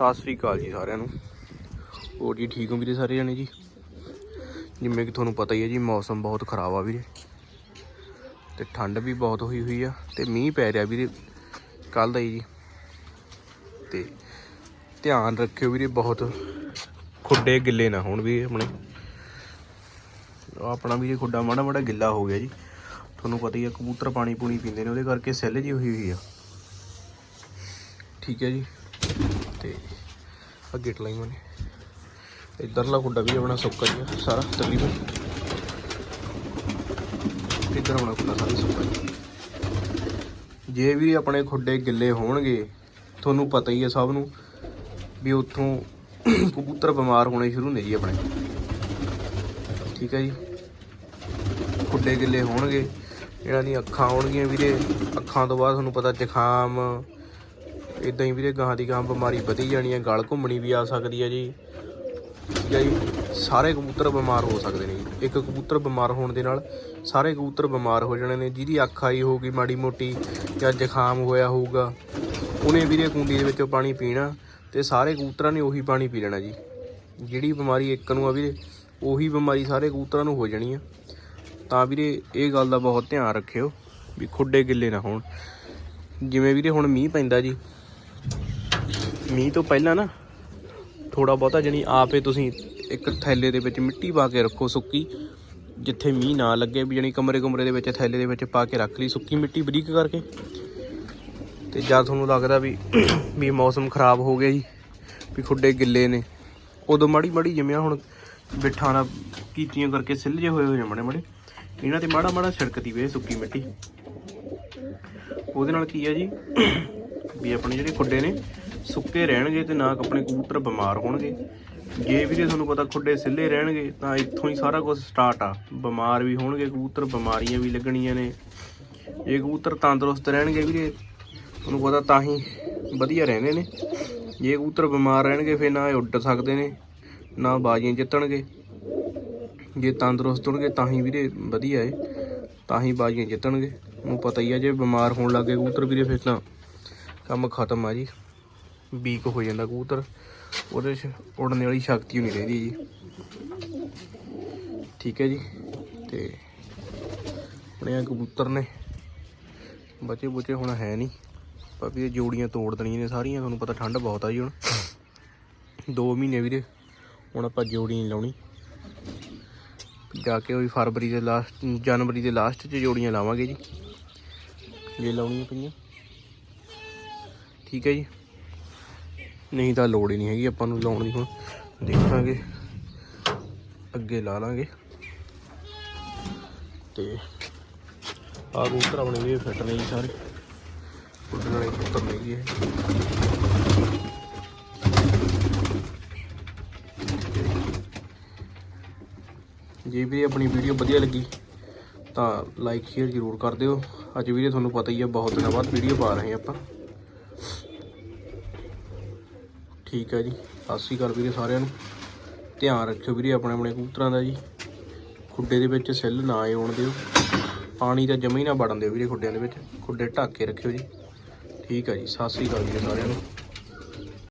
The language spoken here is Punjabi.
ਸਤਿ ਸ੍ਰੀ ਅਕਾਲ ਜੀ ਸਾਰਿਆਂ ਨੂੰ। ਹੋਰ ਜੀ ਠੀਕ ਹੋ ਵੀਰੇ ਸਾਰੇ ਜਣੇ ਜੀ? ਜਿਵੇਂ ਕਿ ਤੁਹਾਨੂੰ ਪਤਾ ਹੀ ਹੈ ਜੀ, ਮੌਸਮ ਬਹੁਤ ਖਰਾਬ ਆ ਵੀਰੇ। ਤੇ ਠੰਡ ਵੀ ਬਹੁਤ ਹੋਈ ਹੋਈ ਆ ਤੇ ਮੀਂਹ ਪੈ ਰਿਹਾ ਵੀਰੇ ਕੱਲ ਦਾ ਹੀ ਜੀ। ਤੇ ਧਿਆਨ ਰੱਖਿਓ ਵੀਰੇ ਬਹੁਤ। ਖੁੱਡੇ ਗਿੱਲੇ ਨਾ ਹੋਣ ਵੀ ਆਪਣੇ। ਆਪਣਾ ਵੀਰੇ ਖੁੱਡਾ ਮਾੜਾ ਮਾੜਾ ਗਿੱਲਾ ਹੋ ਗਿਆ ਜੀ। ਤੁਹਾਨੂੰ ਪਤਾ ਹੀ ਆ, ਕਬੂਤਰ ਪਾਣੀ ਪੂਣੀ ਪੀਂਦੇ ਨੇ, ਉਹਦੇ ਕਰਕੇ ਸੈੱਲ ਜੀ ਹੋਈ ਹੋਈ ਆ। ਠੀਕ ਹੈ ਜੀ। ਤੇ ਅੱਗੇ ਟਲਾਈ ਉਹਨੇ। ਇਧਰਲਾ ਖੁੱਡਾ ਵੀ ਆਪਣਾ ਸੁੱਕਾ ਹੀ ਸਾਰਾ ਤਕਰੀਬਨ। ਇਧਰ ਆਪਣਾ ਖੁੱਡਾ ਸਾਰਾ ਸੁੱਕਾ ਜੀ ਜੇ ਵੀ ਆਪਣੇ ਖੁੱਡੇ ਗਿੱਲੇ ਹੋਣਗੇ, ਤੁਹਾਨੂੰ ਪਤਾ ਹੀ ਹੈ ਸਭ ਨੂੰ ਵੀ ਉੱਥੋਂ ਕਬੂਤਰ ਬਿਮਾਰ ਹੋਣੇ ਸ਼ੁਰੂ ਹੁੰਦੇ ਜੀ ਆਪਣੇ। ਠੀਕ ਹੈ ਜੀ? ਖੁੱਡੇ ਗਿੱਲੇ ਹੋਣਗੇ, ਇਹਨਾਂ ਦੀਆਂ ਅੱਖਾਂ ਆਉਣਗੀਆਂ ਵੀਰੇ। ਅੱਖਾਂ ਤੋਂ ਬਾਅਦ ਤੁਹਾਨੂੰ ਪਤਾ ਜ਼ੁਕਾਮ ਇਦਾਂ ਹੀ ਵੀਰੇ ਗਾਂ ਦੀ ਗਾਂ ਬਿਮਾਰੀ ਵਧੀ ਜਾਣੀ ਹੈ, ਗਲ ਘੁੰਮਣੀ ਵੀ ਆ ਸਕਦੀ ਹੈ ਜੀ। ਠੀਕ ਹੈ ਜੀ ਸਾਰੇ ਕਬੂਤਰ ਬਿਮਾਰ ਹੋ ਸਕਦੇ ਨੇ ਜੀ। ਇੱਕ ਕਬੂਤਰ ਬਿਮਾਰ ਹੋਣ ਦੇ ਨਾਲ ਸਾਰੇ ਕਬੂਤਰ ਬਿਮਾਰ ਹੋ ਜਾਣੇ ਨੇ, ਜਿਹਦੀ ਅੱਖ ਆਈ ਹੋਊਗੀ ਮਾੜੀ ਮੋਟੀ ਜਾਂ ਜ਼ੁਕਾਮ ਹੋਇਆ ਹੋਊਗਾ, ਉਹਨੇ ਵੀਰੇ ਕੁੰਡੀ ਦੇ ਵਿੱਚੋਂ ਪਾਣੀ ਪੀਣਾ ਤੇ ਸਾਰੇ ਕਬੂਤਰਾਂ ਨੇ ਉਹੀ ਪਾਣੀ ਪੀ ਲੈਣਾ ਜੀ। ਜਿਹੜੀ ਬਿਮਾਰੀ ਇੱਕ ਨੂੰ ਆ ਵੀਰੇ, ਉਹੀ ਬਿਮਾਰੀ ਸਾਰੇ ਕਬੂਤਰਾਂ ਨੂੰ ਹੋ ਜਾਣੀ ਆ। ਤਾਂ ਵੀਰੇ ਇਹ ਗੱਲ ਦਾ ਬਹੁਤ ਧਿਆਨ ਰੱਖਿਓ ਵੀ ਖੁੱਡੇ ਗਿੱਲੇ ਨਾ ਹੋਣ। ਜਿਵੇਂ ਵੀਰੇ ਹੁਣ ਮੀਂਹ ਪੈਂਦਾ ਜੀ ਮੀਂਹ ਤੋਂ ਪਹਿਲਾਂ ਨਾ ਥੋੜਾ ਬਹੁਤਾ ਜਣੀ ਆਪੇ ਤੁਸੀਂ ਇੱਕ ਥੈਲੇ ਦੇ ਵਿੱਚ ਮਿੱਟੀ ਪਾ ਕੇ ਰੱਖੋ ਸੁੱਕੀ, ਜਿੱਥੇ ਮੀਂਹ ਨਾ ਲੱਗੇ ਵੀ ਜਣੀ ਕਮਰੇ ਕਮਰੇ ਦੇ ਵਿੱਚ ਥੈਲੇ ਦੇ ਵਿੱਚ ਪਾ ਕੇ ਰੱਖ ਲਈ ਸੁੱਕੀ ਮਿੱਟੀ ਬਰੀਕ ਕਰਕੇ। ਤੇ ਜਦ ਤੁਹਾਨੂੰ ਲੱਗਦਾ ਵੀ ਵੀ ਮੌਸਮ ਖਰਾਬ ਹੋ ਗਿਆ ਜੀ, ਵੀ ਖੁੱਡੇ ਗਿੱਲੇ ਨੇ। ਉਦੋਂ ਮਾੜੀ ਮਾੜੀ ਜਿਵੇਂ ਹੁਣ ਬਿੱਠਾਂ ਨਾਲ ਕੀਤੀਆਂ ਕਰਕੇ ਸਿੱਲ ਜੇ ਹੋਏ ਹੋਏ ਮੜੇ ਮੜੇ, ਇਹਨਾਂ ਤੇ ਮਾੜਾ ਮਾੜਾ ਛਿੜਕਦੀ ਵੇ ਸੁੱਕੀ ਮਿੱਟੀ। ਉਹਦੇ ਨਾਲ ਕੀ ਆ ਜੀ, ਵੀ ਆਪਣੇ ਜਿਹੜੇ ਖੁੱਡੇ ਨੇ ਸੁੱਕੇ ਰਹਿਣਗੇ ਤੇ ਨਾ ਆਪਣੇ ਕਬੂਤਰ ਬਿਮਾਰ ਹੋਣਗੇ। ਜੇ ਵੀਰੇ ਤੁਹਾਨੂੰ ਪਤਾ ਖੁੱਡੇ ਸਿੱਲੇ ਰਹਿਣਗੇ, ਤਾਂ ਇੱਥੋਂ ਹੀ ਸਾਰਾ ਕੁਝ ਸਟਾਰਟ ਆ। ਬਿਮਾਰ ਵੀ ਹੋਣਗੇ, ਕਬੂਤਰ ਬਿਮਾਰੀਆਂ ਵੀ ਲੱਗਣੀਆਂ ਨੇ। ਜੇ ਕਬੂਤਰ ਤੰਦਰੁਸਤ ਰਹਿਣਗੇ ਵੀਰੇ, ਤੁਹਾਨੂੰ ਪਤਾ ਤਾਂ ਹੀ ਵਧੀਆ ਰਹਿੰਦੇ ਨੇ। ਜੇ ਕਬੂਤਰ ਬਿਮਾਰ ਰਹਿਣਗੇ, ਫਿਰ ਨਾ ਇਹ ਉੱਡ ਸਕਦੇ ਨੇ, ਨਾ ਬਾਜ਼ੀਆਂ ਜਿੱਤਣਗੇ। ਜੇ ਤੰਦਰੁਸਤ ਹੋਣਗੇ, ਤਾਂ ਹੀ ਵੀਰੇ ਵਧੀਆ ਏ, ਤਾਂ ਹੀ ਬਾਜ਼ੀਆਂ ਜਿੱਤਣਗੇ। ਨੂੰ ਪਤਾ ਹੀ ਆ, ਜੇ ਬਿਮਾਰ ਹੋਣ ਲੱਗੇ ਕਬੂਤਰ ਵੀਰੇ, ਫਿਰ ਤਾਂ ਕੰਮ ਖਤਮ ਆ ਜੀ। ਵੀਕ ਹੋ ਜਾਂਦਾ ਕਬੂਤਰ। ਉਹਦੇ 'ਚ ਉੜਨ ਵਾਲੀ ਸ਼ਕਤੀ ਨਹੀਂ ਰਹਿੰਦੀ ਜੀ। ਠੀਕ ਹੈ ਜੀ। ਤੇ ਆਪਣੇ ਆਹ ਕਬੂਤਰ ਨੇ। ਬਚੇ ਬੁਚੇ ਹੁਣ ਹੈ ਨਹੀਂ। ਪਰ ਇਹ ਜੋੜੀਆਂ ਤੋੜ ਦੇਣੀਆਂ ਨੇ ਸਾਰੀਆਂ। ਤੁਹਾਨੂੰ ਪਤਾ ਠੰਡ ਬਹੁਤ ਆ ਜੀ ਹੁਣ। 2 ਮਹੀਨੇ ਵੀਰੇ, ਹੁਣ ਆਪਾਂ ਜੋੜੀ ਨਹੀਂ ਲਾਉਣੀ। ਜਾ ਕੇ ਉਹੀ ਫਰਵਰੀ ਦੇ ਲਾਸਟ ਜਨਵਰੀ ਦੇ ਲਾਸਟ 'ਚ ਜੋੜੀਆਂ ਲਾਵਾਂਗੇ ਜੀ। ਜੇ ਲਾਉਣੀਆਂ ਪਈਆਂ। ਠੀਕ ਹੈ ਜੀ। ਨਹੀਂ ਤਾਂ ਲੋੜ ਹੀ ਨਹੀਂ ਹੈਗੀ, ਆਪਾਂ ਨੂੰ ਲਾਉਣ ਦੀ ਹੁਣ। ਦੇਖਾਂਗੇ। ਅੱਗੇ ਲਾ ਲਾਂਗੇ। ਤੇ ਆਹ ਕਬੂਤਰ ਆਪਣੇ ਵੀ ਫਿੱਟ ਨੇ ਜੀ ਸਾਰੇ। ਉੱਡਣ ਵਾਲੇ ਕਬੂਤਰ ਨੇ ਜੀ ਜੇ ਵੀ ਆਪਣੀ ਵੀਡੀਓ ਵਧੀਆ ਲੱਗੀ, ਤਾਂ ਲਾਈਕ ਸ਼ੇਅਰ ਜ਼ਰੂਰ ਕਰ ਦਿਓ। ਅੱਜ ਵੀਰੇ ਤੁਹਾਨੂੰ ਪਤਾ ਹੀ ਹੈ ਬਹੁਤ ਦਿਨਾਂ ਬਾਅਦ ਵੀਡੀਓ ਪਾ ਰਹੇ ਹਾਂ ਆਪਾਂ। ਠੀਕ ਹੈ ਜੀ। ਸਤਿ ਸ਼੍ਰੀ ਅਕਾਲ ਵੀਰੇ ਸਾਰਿਆਂ ਨੂੰ। ਧਿਆਨ ਰੱਖਿਓ ਵੀਰੇ ਆਪਣੇ ਆਪਣੇ ਕਬੂਤਰਾਂ ਦਾ ਜੀ। ਖੁੱਡੇ ਦੇ ਵਿੱਚ ਸੈੱਲ ਨਾ ਆਉਣ ਦਿਓ। ਪਾਣੀ ਤਾਂ ਜਮਾ ਨਾ ਵੜਨ ਦਿਓ ਵੀਰੇ ਖੁੱਡਿਆਂ ਦੇ ਵਿੱਚ। ਖੁੱਡੇ ਢੱਕ ਕੇ ਰੱਖਿਓ ਜੀ। ਠੀਕ ਹੈ ਜੀ। ਸਤਿ ਸ਼੍ਰੀ ਅਕਾਲ ਵੀਰੇ ਸਾਰਿਆਂ ਨੂੰ।